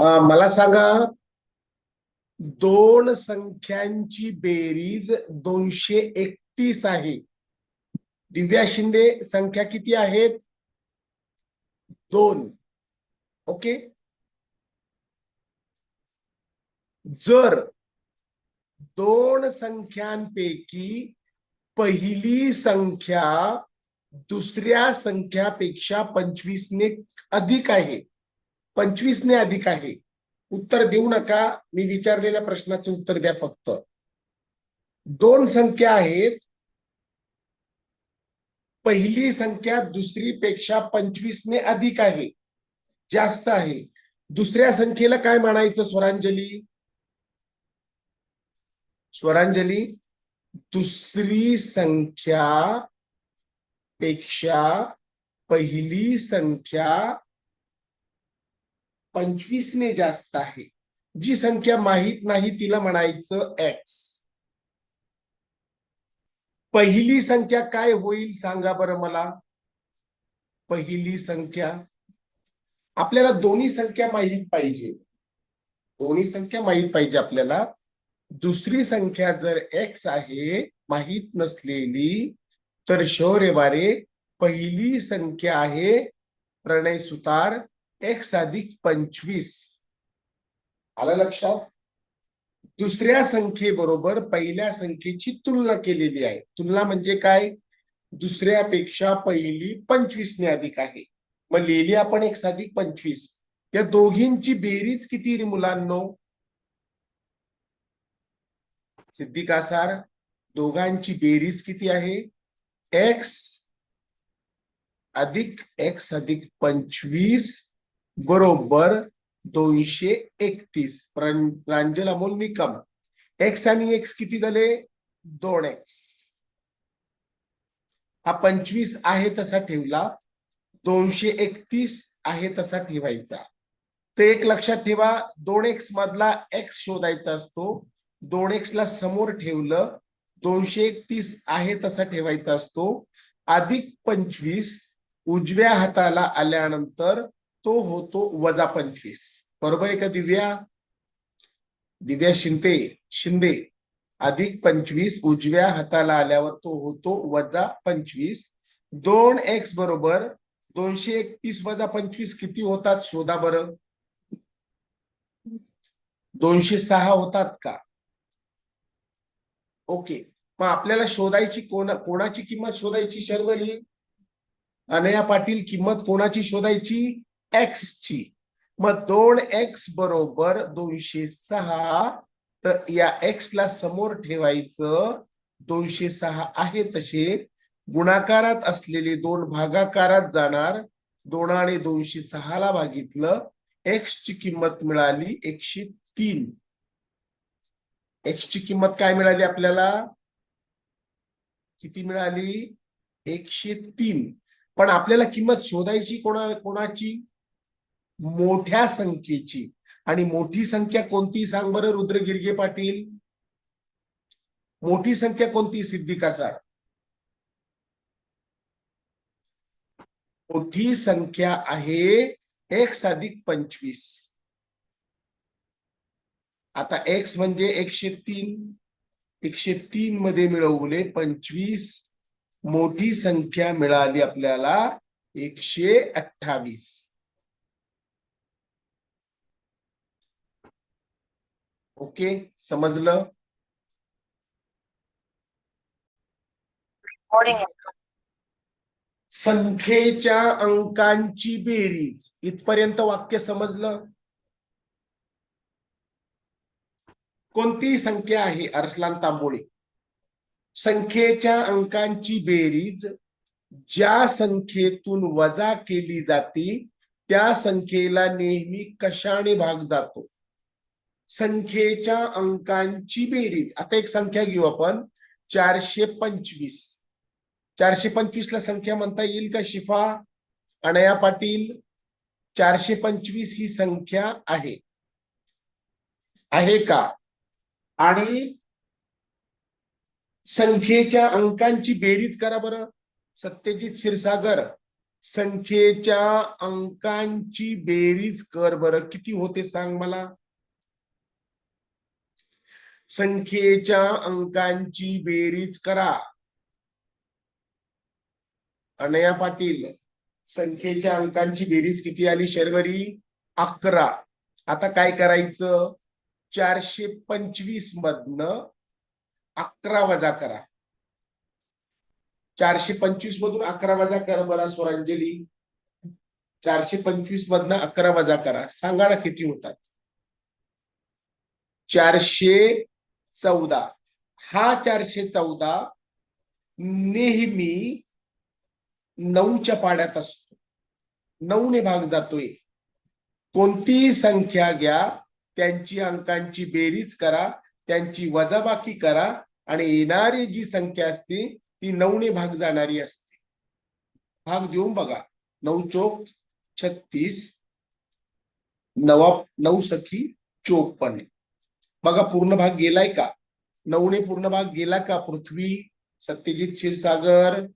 मला सांगा दोन संख्यांची बेरीज दोनशे एकतीस आहे. दिव्या शिंदे संख्या किती आहेत? दोन. ओके? जर दोन संख्यांपैकी पहिली संख्या दुसऱ्या संख्यापेक्षा पंचवीसने अधिक आहे पंचवीसने अधिक आहे. उत्तर देऊ नका. मी विचारलेल्या प्रश्नाचं उत्तर द्या फक्त. दोन संख्या आहेत. पहिली संख्या दुसरीपेक्षा पंचवीसने अधिक आहे. जास्त आहे. दुसऱ्या संख्येला काय म्हणायचं स्वरांजली? स्वरांजली दुसरी संख्या पेक्षा पहिली संख्या पंचवीसने जास्त आहे. जी संख्या माहीत नाही तिला म्हणायचं एक्स पहिली संख्या काय होईल सांगा बरं मला. पहिली संख्या. आपल्याला दोन्ही संख्या माहीत पाहिजे. दोन्ही संख्या माहीत पाहिजे आपल्याला. दुसरी संख्या जर एक्स आहे माहीत नसलेली तर शौर्य वारे पहिली संख्या आहे प्रणय सुतार एक्स अधिक पंचवीस. आलं लक्षात? दुसऱ्या संख्येबरोबर पहिल्या संख्येची तुलना केलेली आहे. तुलना म्हणजे काय? दुसऱ्यापेक्षा पहिली पंचवीसने अधिक आहे. मग लिहिली आपण एक अधिक पंचवीस. या दोघींची बेरीज किती रे मुलांनो? सिद्धिकासार दोघांची बेरीज किती आहे? एक्स अधिक एक्स अधिक पंचवीस बरोबर दोनशे एकतीस. प्रां- प्रांजल अमोल निकम. एक्स आणि एक्स किती झाले? दोन एक्स हा पंचवीस आहे तसा ठेवला. दोनशे एकतीस आहे तसा ठेवायचा. तर एक लक्षात ठेवा दोन एक्स मधला एक्स शोधायचा असतो. दोन एक्स ला समोर ठेवलं दोनशे एकतीस आहे तसा ठेवायचा असतो. अधिक पंचवीस उजव्या हाताला आल्यानंतर तो होतो वजा पंचवीस. बरोबर आहे का दिव्या? दिव्या शिंदे शिंदे. अधिक पंचवीस उजव्या हाताला आल्यावर तो होतो वजा पंचवीस. दोन एक्स बरोबर दोनशे एकतीस वजा पंचवीस किती होतात? शोधा बरं. दोनशे सहा होतात का? ओके. मग आपल्याला शोधायची कोणा कोणाची किंमत शोधायची शर्वरी? अनया पाटील किंमत कोणाची शोधायची? एक्स ची. मग दोन एक्स बरोबर दोनशे सहा तर या एक्स ला समोर ठेवायचं दोनशे सहा आहे तसे. गुणाकारात असलेले दोन भागाकारात जाणार दोन आणि दोनशे सहाला भागितलं. एक्स ची किंमत मिळाली एकशे तीन. एक्स ची किंमत काय मिळाली आपल्याला? किती मिळाली? एकशे तीन. पण आपल्याला किंमत शोधायची कोणा कोणाची? मोठ्या संख्येची. आणि मोठी संख्या कोणती सांग बरं रुद्र गिरगे पाटील? मोठी संख्या कोणती सिद्धिका सर मोठी संख्या आहे एक्स अधिक पंचवीस. आता एक्स म्हणजे एकशे तीन. एकशे तीन मध्ये मिळवले पंचवीस. मोठी संख्या मिळाली आपल्याला एकशे अठ्ठावीस. ओके समजलं? संख्येच्या अंकांची बेरीज. इथपर्यंत वाक्य समजलं? कोणती संख्या आहे अर्सलान तांबोळे. संख्येच्या अंकांची बेरीज ज्या संख्येतून वजा केली जाते त्या संख्येला नेहमी कशाने भाग जातो? संख्येच्या अंकांची बेरीज. आता एक संख्या घेऊ आपण. चारशे पंचवीस. चारशे पंचवीस ला संख्या म्हणता येईल का शिफा? अनया पाटील चारशे पंचवीस ही संख्या आहे. आहे का? आणि संख्येच्या अंकांची बेरीज करा बरं. सत्यजित क्षीरसागर संख्येच्या अंकांची बेरीज कर बरं. किती होते सांग मला? संख्येच्या अंकांची बेरीज करा. अनया पाटील संख्येच्या अंकांची बेरीज किती आली शर्वरी? अकरा. आता काय करायचं? चारशे पंचवीस मधनं अकरा वजा करा. चारशे पंचवीस मधून अकरा वजा करा बरा स्वरांजली. चारशे पंचवीस मधनं अकरा वजा करा. सांगा ना किती होतात. चारशे चौदा. हा चारशे चौदा नेहमी नऊच्या पाड्यात असतो. नऊने भाग जातोय. कोणतीही संख्या घ्या त्यांची अंकांची बेरीज करा त्यांची वजाबाकी करा आणि येणारी जी संख्या असते ती नऊने भाग जाणारी असते. भाग देऊन बघा. नऊ चोक छत्तीस नवा नऊ सखी चोपन्न बघा पूर्ण भाग गेलाय का? नवणी पूर्ण भाग गेला का? पृथ्वी सत्यजित क्षीरसागर.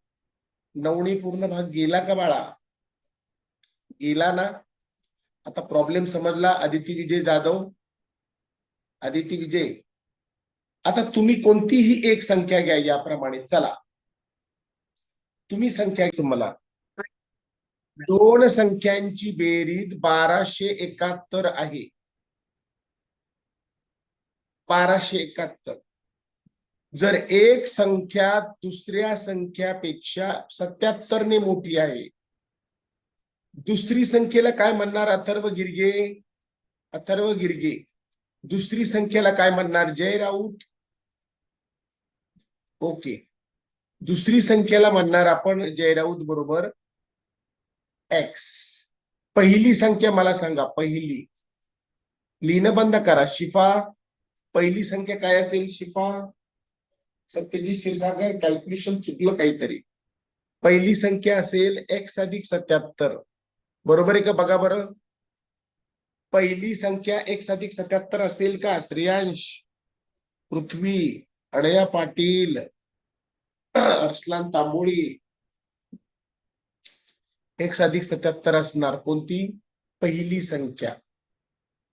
नवणी पूर्ण भाग गेला का बाळा? गेला ना. आता प्रॉब्लेम समजला. आदिती विजय जाधव. आदिती विजय. आता तुम्ही कोणतीही एक संख्या घ्या याप्रमाणे. चला. तुम्ही संख्या मला. दोन संख्यांची बेरीज बाराशे एकाहत्तर आहे. बाराशे एकाहत्तर. जर एक संख्या दुसऱ्या संख्यापेक्षा सत्याहत्तरने मोठी आहे दुसरी संख्येला काय म्हणणार अथर्व गिरगे? अथर्व गिरगे. दुसरी संख्येला काय म्हणणार? जय राऊत. ओके. दुसरी संख्येला म्हणणार आपण जय राऊत बरोबर एक्स पहिली संख्या मला सांगा पहिली. लिहिणं बंद करा. शिफा पहिली संख्या काय असेल? शिफा सत्यजित क्षीरसागर कॅल्क्युलेशन चुकलं काहीतरी. पहिली संख्या असेल एक्स अधिक सत्याहत्तर. बरोबर आहे का? बघा बरं. पहिली संख्या एक्स अधिक सत्याहत्तर असेल का? श्रेयांश पृथ्वी अडया पाटील अर्सलान तांबोळी. एक्स अधिक सत्याहत्तर असणार. कोणती? पहिली संख्या.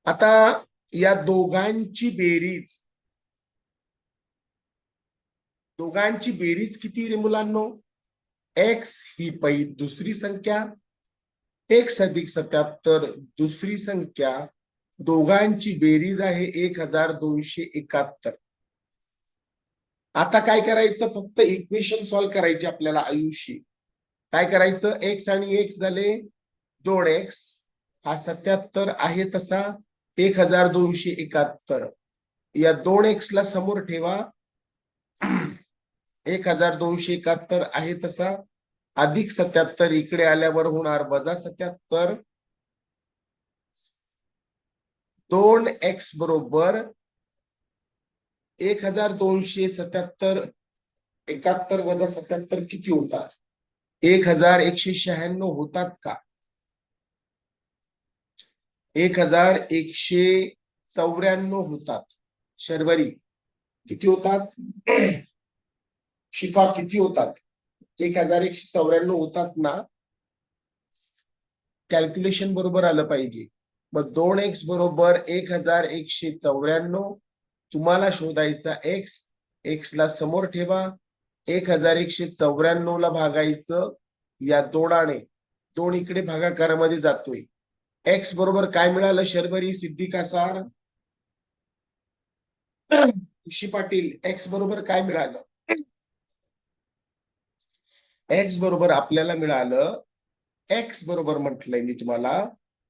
आता या दोघांची बेरीज. दोघांची बेरीज किती रे मुलांनो? एक्स ही पै दुसरी संख्या. एक्स अधिक सत्याहत्तर दुसरी संख्या. दोघांची बेरीज आहे एक हजार दोनशे एकाहत्तर. आता काय करायचं? फक्त इक्वेशन सॉल्व्ह करायचे आपल्याला आयुष्य. काय करायचं? एक्स आणि एक्स झाले. दोन एक्स हा सत्याहत्तर आहे तसा. एक हजार दोनशे एकाहत्तर. या दोन एक्स ला समोर ठेवा. एक हजार दोनशे एकाहत्तर आहे तसा. अधिक सत्याहत्तर इकडे आल्यावर होणार वजा सत्याहत्तर. दोन एक्स बरोबर एक हजार दोनशे सत्याहत्तर एकाहत्तर वजा सत्याहत्तर किती होतात? एक हजार एकशे शहाण्णव होतात का? एक हजार एकशे चौऱ्याण्णव होतात. शर्वरी किती होतात? शिफा किती होतात? एक हजार एकशे चौऱ्याण्णव होतात ना? कॅल्क्युलेशन बरोबर आलं पाहिजे. मग दोन एक्स बरोबर एक हजार एकशे चौऱ्याण्णव तुम्हाला शोधायचा एक्स एक्स ला समोर ठेवा. एक हजार एकशे चौऱ्याण्णव ला भागायचं या दोनाने दोन इकडे भागाकारामध्ये जातोय. एक्स बरोबर काय मिळालं? शर्वरी सिद्धी कासार खुशी पाटील एक्स बरोबर काय मिळालं? एक्स बरोबर आपल्याला मिळालं. एक्स बरोबर म्हटलंय मी तुम्हाला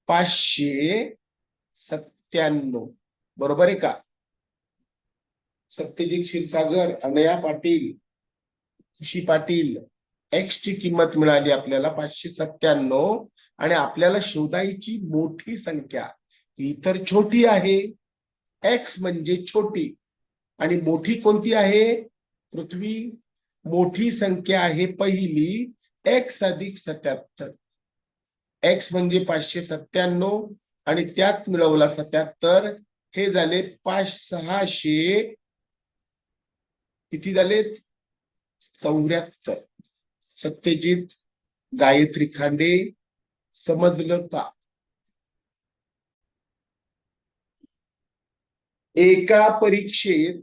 पाचशे सत्त्याण्णव. बरोबर आहे का? सत्यजित क्षीरसागर अनया पाटील खुशी पाटील. एक्स ची किंमत मिळाली आपल्याला पाचशे सत्त्याण्णव आणि आपल्याला शोधायची मोठी संख्या. ही तर छोटी आहे. एक्स म्हणजे छोटी. आणि मोठी कोणती आहे? पृथ्वी. मोठी संख्या आहे पहिली. एक्स अधिक सत्याहत्तर. एक्स म्हणजे पाचशे सत्त्याण्णव आणि त्यात मिळवला सत्याहत्तर. हे झाले पाच सहाशे. किती झालेत? चौऱ्याहत्तर. सत्यजित गायत्री खांडे समजलं का? एका परीक्षेत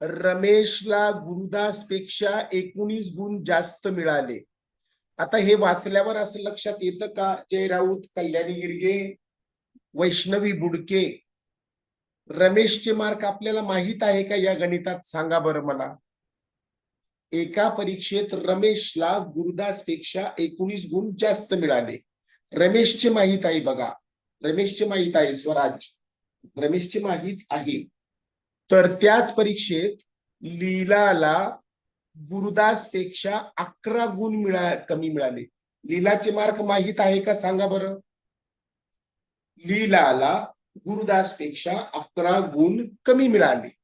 रमेशला गुरुदासपेक्षा एकोणीस गुण जास्त मिळाले. आता हे वाचल्यावर असं लक्षात येतं का? जय राऊत कल्याणी गिरगे वैष्णवी बुडके. रमेशचे मार्क आपल्याला माहीत आहे का या गणितात? सांगा बरं मला. एका परीक्षेत रमेशला गुरुदासपेक्षा एकोणीस गुण जास्त मिळाले. रमेशचे माहीत आहे बघा. रमेशचे माहीत आहे स्वराज. रमेशचे माहीत आहे. तर त्याच परीक्षेत लीलाला गुरुदासपेक्षा अकरा गुण मिळा कमी मिळाले. लीलाचे मार्क माहीत आहे का? सांगा बरं. लीलाला गुरुदासपेक्षा अकरा गुण कमी मिळाले.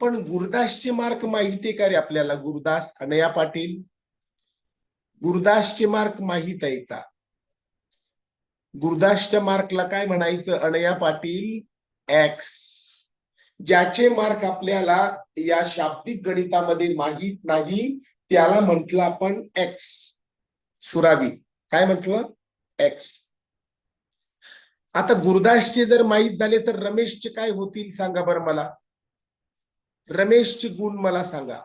पण गुरुदासचे मार्क माहिती आहे का रे आपल्याला. गुरुदास अनया पाटील. गुरुदासचे मार्क माहीत आहे का? गुरुदासच्या मार्कला काय म्हणायचं? अनया पाटील एक्स ज्याचे मार्क आपल्याला या शाब्दिक गणितामध्ये माहीत नाही त्याला म्हटलं आपण एक्स सुरावी. काय म्हटलं? एक्स आता गुरुदासचे जर माहीत झाले तर रमेशचे काय होतील? सांगा बरं मला. रमेशचे गुण मला सांगा.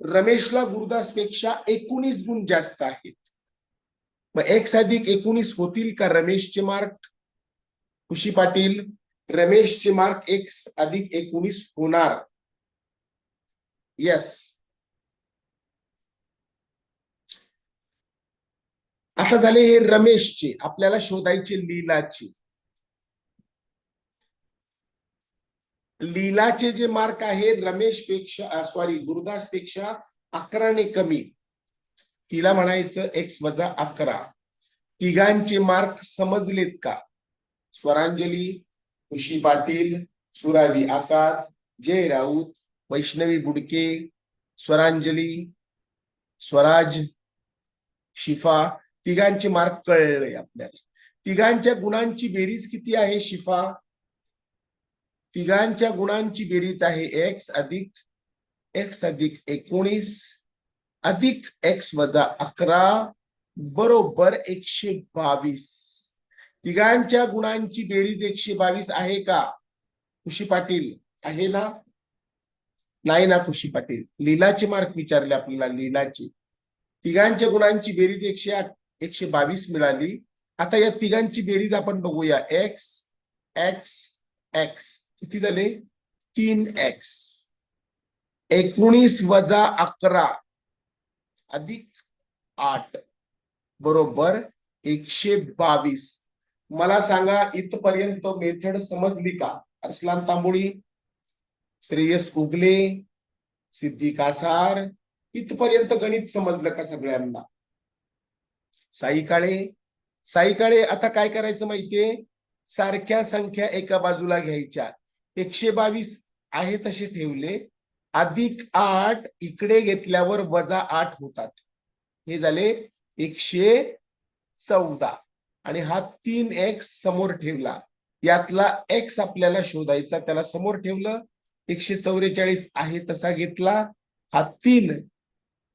रमेशला गुरुदासपेक्षा एकोणीस गुण जास्त आहेत. मग एक्स अधिक एकोणीस होतील का रमेशचे मार्क? खुशी पाटील रमेशचे मार्क एक्स अधिक एकोणीस होणार. यस आता झाले हे रमेशचे आपल्याला शोधायचे लीलाचे. लीलाचे जे मार्क आहे रमेशपेक्षा सॉरी गुरुदासपेक्षा अकराने कमी. तिला म्हणायचं एक्स वजा अकरा. तिघांचे मार्क समजलेत का? स्वरांजली खुशी पाटील सुरावी आकात जय राऊत वैष्णवी बुडके स्वरांजली स्वराज शिफा तिघांचे मार्क कळले आपल्याला. तिघांच्या गुणांची बेरीज किती आहे शिफा? तिघांच्या गुणांची बेरीज आहे एक्स अधिक एक्स अधिक एकोणीस अधिक एक्स वजा अकरा बरोबर एकशे बावीस. तिघांच्या गुणांची बेरीज एकशे बावीस आहे का? खुशी पाटील आहे ना? नाही ना खुशी पाटील. लीलाचे मार्क विचारले आपल्याला लीलाचे. तिघांच्या गुणांची बेरीज एकशे आठ एकशे बावीस मिळाली. आता या तिघांची बेरीज आपण बघूया. एक्स एक्स एक्स किती झाले? तीन एक्स एकोणीस वजा अकरा अधिक आठ. बरोबर एकशे बावीस. मला सांगा इथपर्यंत मेथड समजली का? अर्सलान तांबोळी श्रेयस उगले सिद्धी कासार इथपर्यंत गणित समजलं का सगळ्यांना? साई काळे. साई काळे आता काय करायचं माहितीये? सारख्या संख्या एका बाजूला घ्यायच्या. एकशे बावीस आहे तसे ठेवले. अधिक आठ इकडे घेतल्यावर वजा आठ होतात. हे झाले एकशे चौदा. आणि हा तीन एक्स समोर ठेवला. यातला एक्स आपल्याला शोधायचा. त्याला समोर ठेवलं. एकशे चौवेचाळीस आहे तसा घेतला. हा तीन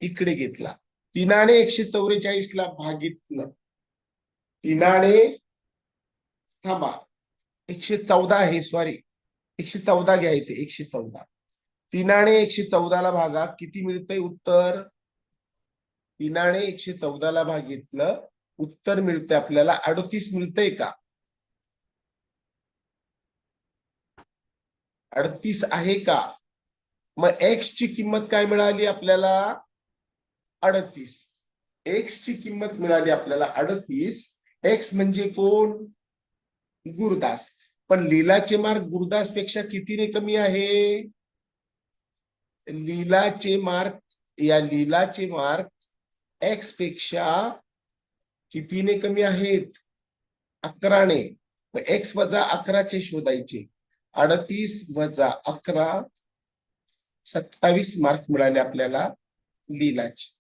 इकडे घेतला. तिनाने एकशे चौवेचाळीस ला भागितलं. तिनाने थांबा. एकशे चौदा आहे सॉरी एकशे चौदा घ्या इथे एकशे चौदा. तिनाणे एकशे चौदाला भागा किती मिळतंय उत्तर? तिनाणे एकशे चौदाला भागितलं उत्तर मिळतंय आपल्याला अडतीस मिळतंय का? अडतीस आहे का? मग एक्स ची किंमत काय मिळाली आपल्याला? अडतीस. एक्स ची किंमत मिळाली आपल्याला अडतीस. एक्स म्हणजे कोण? गुरुदास. पण लीलाचे मार्क गुरुदासपेक्षा कितीने कमी आहे? लीलाचे मार्क या लीलाचे मार्क एक्सपेक्षा कितीने कमी आहेत? अकराने. एक्स वजा अकराचे शोधायचे. अडतीस वजा अकरा सत्तावीस मार्क मिळाले आपल्याला लीलाचे.